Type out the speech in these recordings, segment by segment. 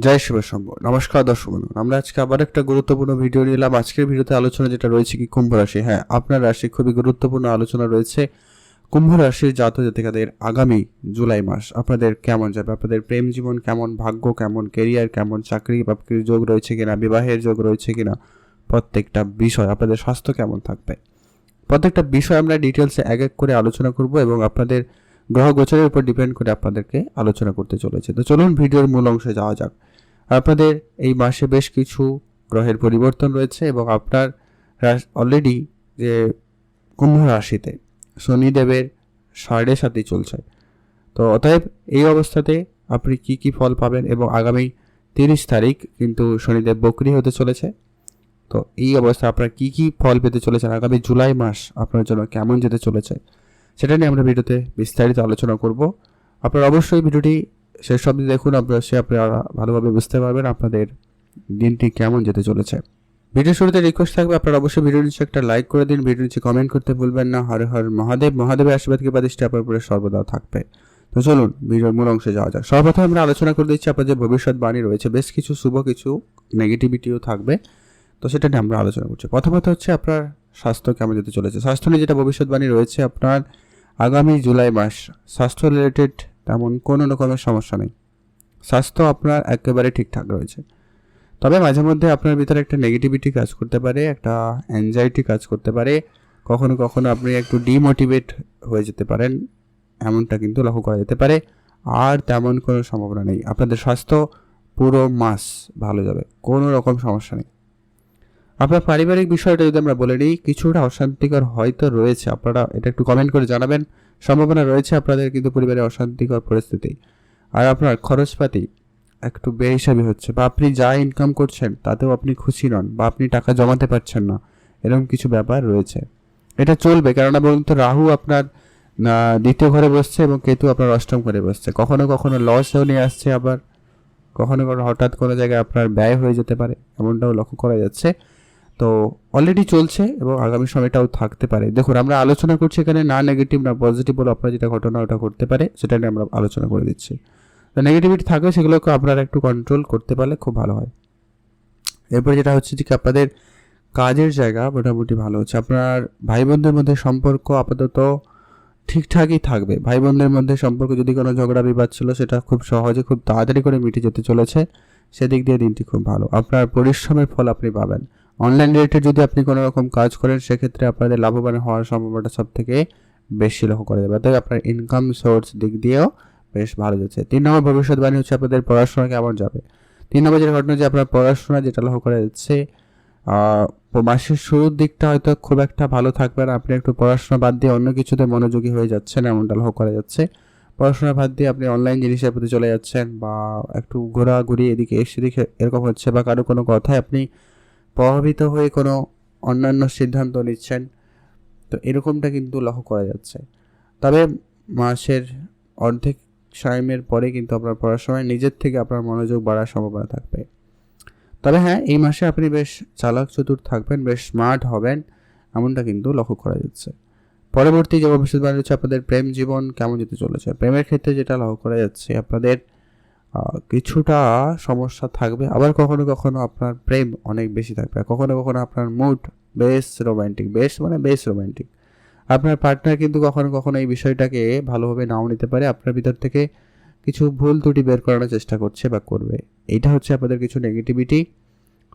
জয় শিব শম্ভ। নমস্কার দর্শক বন্ধু। আমরা আজকে আবার একটা গুরুত্বপূর্ণ ভিডিও নিলাম আজকের ভিডিওতে আলোচনা যেটা রয়েছে কি কুম্ভ রাশি। হ্যাঁ আপনার রাশি খুবই গুরুত্বপূর্ণ আলোচনা রয়েছে কুম্ভ রাশির জাত জাতিকাদের আগামী জুলাই মাস। আপনাদের কেমন যাবে? আপনাদের প্রেম জীবন কেমন? ভাগ্য কেমন? কেরিয়ার কেমন? চাকরি বাকরির যোগ রয়েছে কিনা? বিবাহের যোগ রয়েছে কিনা? প্রত্যেকটা বিষয় আপনাদের স্বাস্থ্য কেমন থাকবে? প্রত্যেকটা বিষয় আমরা ডিটেলসে এক এক করে আলোচনা করব এবং আপনাদের গ্রহ গোচরের উপর ডিপেন্ড করে আপনাদেরকে আলোচনা করতে চলেছে। তো চলুন ভিডিওর মূল অংশে যাওয়া যাক। আপনাদের এই মাসে বেশ কিছু গ্রহের পরিবর্তন রয়েছে এবং আপনার অলরেডি যে কুম্ভ রাশিতে শনিদেবের সাড়ে সাতই চলছে। তো অতএব এই অবস্থাতে আপনি কি কি ফল পাবেন এবং আগামী তিরিশ তারিখ কিন্তু শনিদেব বকরি হতে চলেছে। তো এই অবস্থায় আপনারা কি কি ফল পেতে চলেছেন আগামী জুলাই মাস আপনার জন্য কেমন যেতে চলেছে? সেটা নিয়ে আমরা ভিডিওতে বিস্তারিত আলোচনা করব। আপনারা অবশ্যই ভিডিওটি শেষ অবধি দেখুন, আপনারা সে আপনারা ভালোভাবে বুঝতে পারবেন আপনাদের দিনটি কেমন যেতে চলেছে। ভিডিও শুরুতে রিকোয়েস্ট থাকবে, আপনারা অবশ্যই ভিডিও নিচে একটা লাইক করে দিন ভিডিও নিচে কমেন্ট করতে ভুলবেন না। হর হর মহাদেব, মহাদেবের আশীর্বাদ কৃপা দৃষ্টি আপনার উপরে সর্বদা থাকবে। তো চলুন, ভিডিওর মূল অংশে যাওয়া যাক। সর্বপ্রথম আমরা আলোচনা করে দিচ্ছি আপনার যে ভবিষ্যৎবাণী রয়েছে। বেশ কিছু, শুভ কিছু নেগেটিভিটিও থাকবে। তো সেটা নিয়ে আমরা আলোচনা করছি। প্রথমত হচ্ছে আপনার স্বাস্থ্য কেমন যেতে চলেছে? স্বাস্থ্য নিয়ে যেটা ভবিষ্যৎবাণী রয়েছে, আপনার আগামী জুলাই মাস স্বাস্থ্য রিলেটেড তেমন কোনো রকমের সমস্যা নেই। স্বাস্থ্য আপনার একেবারে ঠিকঠাক রয়েছে। তবে মাঝে মধ্যে আপনার ভিতরে একটা নেগেটিভিটি কাজ করতে পারে, একটা অ্যাংজাইটি কাজ করতে পারে। কখনো কখনো আপনি একটু ডিমোটিভেট হয়ে যেতে পারেন, এমনটা কিন্তু লক্ষ্য করা যেতে পারে। আর তেমন কোনো সম্ভাবনা নেই। আপনাদের স্বাস্থ্য পুরো মাস ভালো যাবে, কোনো রকম সমস্যা নেই। আপনার পারিবারিক বিষয়টা যদি আমরা বলে নিই, কিছুটা অশান্তিকর হয়তো রয়েছে। আপনারা এটা একটু কমেন্ট করে জানাবেন। সম্ভাবনা রয়েছে আপনাদের কিন্তু পরিবারে অশান্তিকর পরিস্থিতি। আর আপনার খরচপাতি একটু বেহিসাবি হচ্ছে বা আপনি যা ইনকাম করছেন তাতেও আপনি খুশি নন বা আপনি টাকা জমাতে পারছেন না, এরকম কিছু ব্যাপার রয়েছে। এটা চলবে, কেননা বলুন তো, রাহু আপনার দ্বিতীয় ঘরে বসছে এবং কেতু আপনার অষ্টম ঘরে বসছে। কখনো কখনো লসও নিয়ে আসছে আবার। কখনো কখনো হঠাৎ কোনো জায়গায় আপনার ব্যয় হয়ে যেতে পারে, এমনটাও লক্ষ্য করা যাচ্ছে। তো অলরেডি চলছে এবং আগামী সময়টাও থাকতে পারে। দেখুন, আমরা আলোচনা করছি এখানে না নেগেটিভ না পজিটিভ বলে আপনার যেটা ঘটনা ওটা করতে পারে, সেটা নিয়ে আমরা আলোচনা করে দিচ্ছি। তো নেগেটিভিটি থাকবে সেগুলোকে আপনারা একটু কন্ট্রোল করতে পারলে খুব ভালো হয়। এরপরে যেটা হচ্ছে যে আপনাদের কাজের জায়গা মোটামুটি ভালো হচ্ছে। আপনার ভাই বোনদের মধ্যে সম্পর্ক আপাতত ঠিকঠাকই থাকবে। ভাই বোনদের মধ্যে সম্পর্ক যদি কোনো ঝগড়া, বিবাদ ছিল, সেটা খুব সহজে খুব তাড়াতাড়ি করে মিটে যেতে চলেছে। সেদিক দিয়ে দিনটি খুব ভালো। আপনার পরিশ্রমের ফল আপনি পাবেন। অনলাইন রিলেটেড যদি আপনি কোনো রকম কাজ করেন, সেক্ষেত্রে আপনাদের লাভবান হওয়ার সম্ভাবনাটা সব থেকে বেশি লক্ষ্য করা যাবে তাই আপনার ইনকাম সোর্স দিক দিয়েও বেশ ভালো যাচ্ছে। তিন নম্বর ভবিষ্যৎবাণী হচ্ছে আপনাদের পড়াশোনা কেমন যাবে? তিন নম্বর যেটা ঘটনা যে আপনার পড়াশোনা যেটা লক্ষ্য করা যাচ্ছে মাসের শুরুর দিকটা হয়তো খুব একটা ভালো থাকবে না। আপনি একটু পড়াশোনা বাদ দিয়ে অন্য কিছুতে মনোযোগী হয়ে যাচ্ছেন এমনটা লক্ষ্য করা যাচ্ছে। পড়াশোনা বাদ দিয়ে আপনি অনলাইন জিনিসের প্রতি চলে যাচ্ছেন বা একটু ঘোরাঘুরি এদিকে সেদিকে এরকম হচ্ছে বা কারও কোনো কথায় আপনি প্রভাবিত হয়ে কোনো অন্যান্য সিদ্ধান্ত নিচ্ছেন, তো এরকমটা কিন্তু লক্ষ্য করা যাচ্ছে। তবে মাসের অর্ধেক টাইমের পরে কিন্তু আপনার পড়াশোনায় নিজের থেকে আপনার মনোযোগ বাড়ার সম্ভাবনা থাকবে। তবে হ্যাঁ এই মাসে আপনি বেশ চালাক, চতুর থাকবেন, বেশ স্মার্ট হবেন, এমনটা কিন্তু লক্ষ্য করা যাচ্ছে। পরবর্তী যে ভবিষ্যৎবাণী হচ্ছে আপনাদের প্রেম জীবন কেমন যেতে চলেছে? প্রেমের ক্ষেত্রে যেটা লক্ষ্য করা যাচ্ছে, আপনাদের কিছুটা সমস্যা থাকবে। আবার কখনো কখনো আপনার প্রেম অনেক বেশি থাকবে। কখনো কখনো আপনার মুড বেশ রোম্যান্টিক বেশ মানে বেশ রোম্যান্টিক আপনার পার্টনার কিন্তু কখনো কখনো এই বিষয়টাকে ভালোভাবে নাও নিতে পারে। আপনার ভিতর থেকে কিছু ভুল ত্রুটি বের করানোর চেষ্টা করছে বা করবে। এটা হচ্ছে আপনাদের কিছু নেগেটিভিটি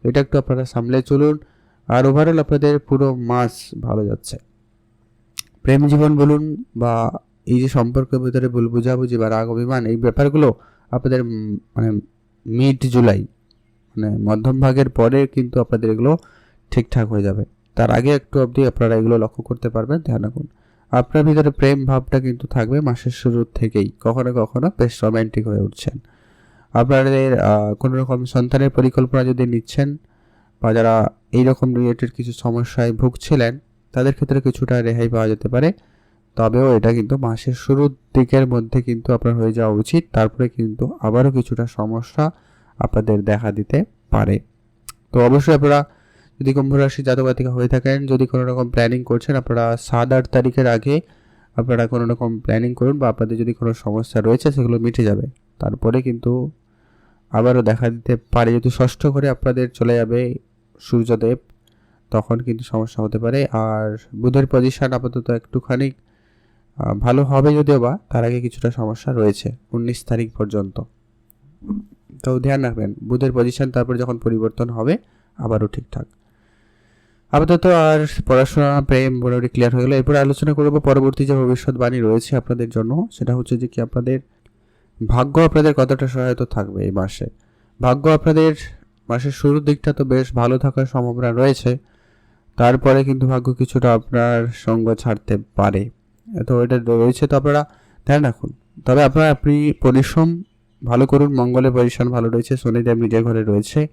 এটা একটু আপনারা সামলে চলুন। আর ওভারঅল আপনাদের পুরো মাস ভালো যাচ্ছে। প্রেম জীবন বলুন বা এই যে সম্পর্কের ভিতরে ভুল বুঝাবুঝি বা রাগ অভিমান, এই ব্যাপারগুলো আপনাদের মানে মিড জুলাই মানে মধ্যম ভাগের পরে কিন্তু আপনাদের এগুলো ঠিকঠাক হয়ে যাবে। তার আগে একটু অবধি আপনারা এগুলো লক্ষ্য করতে পারবেন, ধ্যান রাখুন। আপনার ভিতরে প্রেম ভাবটা কিন্তু থাকবে মাসের শুরুর থেকেই, কখনো কখনো বেশ রোম্যান্টিক হয়ে উঠছেন। আপনাদের কোনো রকম সন্তানের পরিকল্পনা যদি নিচ্ছেন, বা যারা এইরকম রিলেটেড কিছু সমস্যায় ভুগছিলেন, তাদের ক্ষেত্রে কিছুটা রেহাই পাওয়া যেতে পারে। তবেও এটা কিন্তু মাসের শুরুর দিকের মধ্যে কিন্তু আপনার হয়ে যাওয়া উচিত। তারপরে কিন্তু আবারও কিছুটা সমস্যা আপনাদের দেখা দিতে পারে। তো অবশ্যই আপনারা যদি কুম্ভ রাশি জাতকাতিকা হয়ে থাকেন, যদি কোনো রকম প্ল্যানিং করছেন, আপনারা সাত আট তারিখের আগে আপনারা কোনো রকম প্ল্যানিং করুন বা আপনাদের যদি কোনো সমস্যা রয়েছে, সেগুলো মিটে যাবে। তারপরে কিন্তু আবারও দেখা দিতে পারে। যেহেতু ষষ্ঠ ঘরে আপনাদের চলে যাবে সূর্যদেব, তখন কিন্তু সমস্যা হতে পারে। আর বুধের পজিশন আপাতত একটুখানি ভালো হবে যদিও বা, তার আগে কিছুটা সমস্যা রয়েছে উনিশ তারিখ পর্যন্ত। তো ধ্যান রাখবেন, বুধের পজিশন তারপর যখন পরিবর্তন হবে, আবারও ঠিকঠাক। আপাতত আর পড়াশোনা, প্রেম, মোটামুটি ক্লিয়ার হয়ে গেলো। এরপর আলোচনা করব পরবর্তী যে ভবিষ্যৎবাণী রয়েছে আপনাদের জন্য, সেটা হচ্ছে যে কি আপনাদের ভাগ্য আপনাদের কতটা সহায়তা থাকবে এই মাসে। ভাগ্য আপনাদের মাসের শুরুর দিকটা তো বেশ ভালো থাকার সম্ভাবনা রয়েছে। তারপরে কিন্তু ভাগ্য কিছুটা আপনার সঙ্গ ছাড়তে পারে। তো এটা রয়েছে, তো আপনারা ধ্যান রাখুন। তবে আপনারা আপনি পরিশ্রম ভালো করুন, মঙ্গলের পজিশন ভালো রয়েছে, শনিদেব নিজের ঘরে রয়েছে,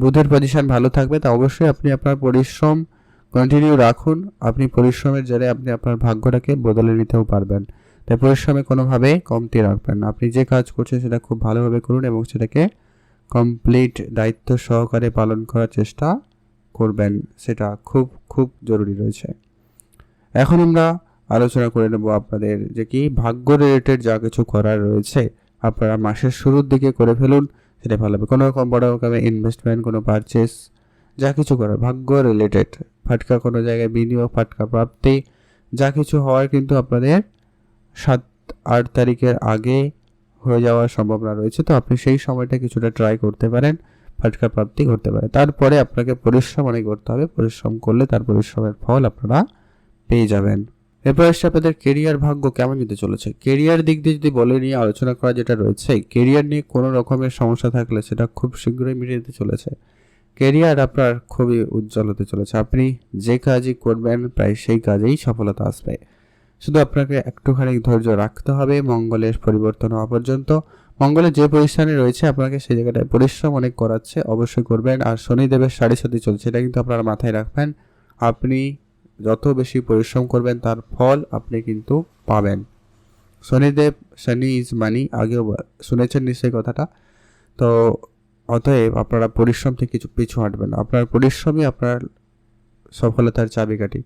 বুধের পজিশন ভালো থাকবে, তা অবশ্যই আপনি আপনার পরিশ্রম কন্টিনিউ রাখুন। আপনি পরিশ্রমের জেরে আপনি আপনার ভাগ্যটাকে বদলে নিতেও পারবেন। তাই পরিশ্রমে কোনোভাবে কমতি রাখবেন আপনি যে কাজ করছেন সেটা খুব ভালোভাবে করুন এবং সেটাকে কমপ্লিট দায়িত্ব সহকারে পালন করার চেষ্টা করবেন। সেটা খুব খুব জরুরি রয়েছে। এখন আমরা আলোচনা করে নেব আপনাদের যে কি ভাগ্য রিলেটেড যা কিছু করার রয়েছে আপনারা মাসের শুরুর দিকে করে ফেলুন, সেটা ভালো হবে। কোনো রকম বড় রকমের ইনভেস্টমেন্ট কোনো পারচেস যা কিছু করার, ভাগ্য রিলেটেড ফাটকা কোনো জায়গায় বিনিয়োগ, ফাটকা প্রাপ্তি, যা কিছু হওয়ার কিন্তু আপনাদের সাত, আট তারিখের আগে হয়ে যাওয়ার সম্ভাবনা রয়েছে। তো আপনি সেই সময়টা কিছুটা ট্রাই করতে পারেন, ফাটকা প্রাপ্তি করতে পারে তারপরে আপনাকে পরিশ্রম অনেক করতে হবে। পরিশ্রম করলে তার পরিশ্রমের ফল আপনারা পেয়ে যাবেন। এরপর এসে আপনাদের কেরিয়ার ভাগ্য কেমন যেতে চলেছে? কেরিয়ার দিক দিয়ে যদি বলে নিয়ে আলোচনা করা যেটা রয়েছে কেরিয়ার নিয়ে কোনো রকমের সমস্যা থাকলে সেটা খুব শীঘ্রই মিটে যেতে চলেছে। কেরিয়ার আপনার খুবই উজ্জ্বল হতে চলেছে। আপনি যে কাজই করবেন, প্রায় সেই কাজেই সফলতা আসবে। শুধু আপনাকে একটুখানি ধৈর্য রাখতে হবে, মঙ্গলের পরিবর্তন হওয়া পর্যন্ত। মঙ্গলের যে পজিশনে রয়েছে, আপনাকে সেই জায়গাটায় পরিশ্রম অনেক করাচ্ছে, অবশ্যই করবেন। আর শনিদেবের সাড়ে সাথে চলছে, এটা কিন্তু আপনারা মাথায় রাখবেন। আপনি যত বেশি পরিশ্রম করবেন, তার ফল আপনি কিন্তু পাবেন। শনিদেব, শনি ইজ মানি আগেও শুনেছেন নিশ্চয়ই কথাটা? তো অতএব আপনারা পরিশ্রম থেকে কিছু পিছু হাঁটবেন। আপনার পরিশ্রমই আপনার সফলতার চাবিকাঠি।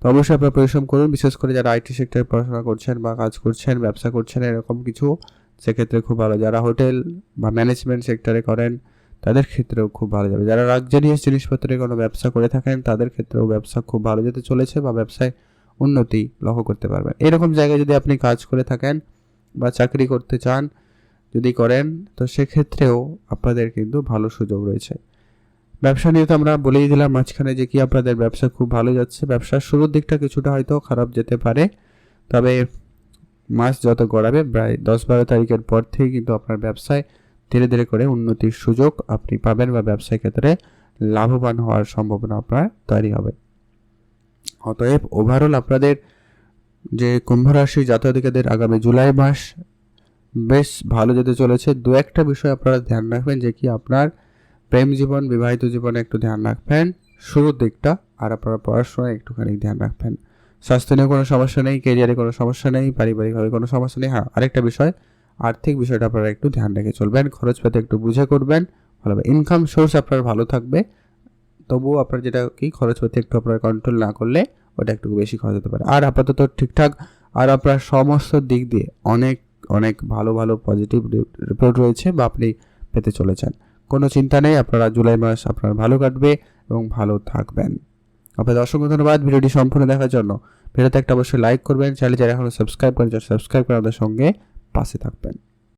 তো অবশ্যই আপনারা পরিশ্রম করুন। বিশেষ করে যারা আইটি সেক্টরে পড়াশোনা করছেন বা কাজ করছেন, ব্যবসা করছেন, এরকম কিছু, সেক্ষেত্রে খুব ভালো। যারা হোটেল বা ম্যানেজমেন্ট সেক্টরে করেন তাদের ক্ষেত্রেও খুব ভালো যাবে। যারা লাক্সারিয়াস জিনিসপত্রের কোনো ব্যবসা করে থাকেন, তাদের ক্ষেত্রেও ব্যবসা খুব ভালো যেতে চলেছে বা ব্যবসায় উন্নতি লক্ষ্য করতে পারবেন। এরকম জায়গায় যদি আপনি কাজ করে থাকেন বা চাকরি করতে চান, যদি করেন, তো সেক্ষেত্রেও আপনাদের কিন্তু ভালো সুযোগ রয়েছে। ব্যবসা নিয়ে তো আমরা বলেই দিলাম মাঝখানে যে কি আপনাদের ব্যবসা খুব ভালো যাচ্ছে। ব্যবসার শুরুর দিকটা কিছুটা হয়তো খারাপ যেতে পারে, তবে মাস যত গড়াবে, প্রায় দশ বারো তারিখের পর থেকে কিন্তু আপনার ব্যবসায় ধীরে ধীরে করে উন্নতির সুযোগ আপনি পাবেন বা ব্যবসায় ক্ষেত্রে লাভবান হওয়ার সম্ভাবনা আপনার তৈরি হবে। অতএব ওভারঅল আপনাদের যে কুম্ভ রাশি জাতকাদের আগামী জুলাই মাস বেশ ভালো যেতে চলেছে। দু একটা বিষয় আপনারা ধ্যান রাখবেন যে কি আপনার প্রেম জীবন, বিবাহিত জীবনে একটু ধ্যান রাখবেন, শুরুর দিকটা আর আপনারা পড়াশোনায় একটুখানি ধ্যান রাখবেন। স্বাস্থ্য নিয়ে কোনো সমস্যা নেই কেরিয়ারে কোনো সমস্যা নেই, পারিবারিকভাবে কোনো সমস্যা নেই। হ্যাঁ আরেকটা বিষয় আর্থিক বিষয়টা আপনারা একটু ধ্যান রেখে চলবেন, খরচপাতি একটু বুঝে করবেন, ভালো ইনকাম সোর্স আপনার ভালো থাকবে, তবুও আপনার যেটা কি, খরচপাতি একটু আপনার কন্ট্রোল না করলে ওটা একটু বেশি খরচ হতে পারে। আর আপাতত ঠিকঠাক, আর আপনার সমস্ত দিক দিয়ে অনেক অনেক ভালো ভালো পজিটিভ রিপোর্ট রয়েছে বা আপনি পেতে চলেছেন। কোনো চিন্তা নেই, আপনারা জুলাই মাস আপনার ভালো কাটবে এবং ভালো থাকবেন। আপনাদের অসংখ্য ধন্যবাদ, ভিডিওটি সম্পূর্ণ দেখার জন্য। ভিডিওতে একটা অবশ্যই লাইক করবেন চ্যানেল যারা এখনও সাবস্ক্রাইব করেন সাবস্ক্রাইব করে আমাদের সঙ্গে। পাশে থাকবেন।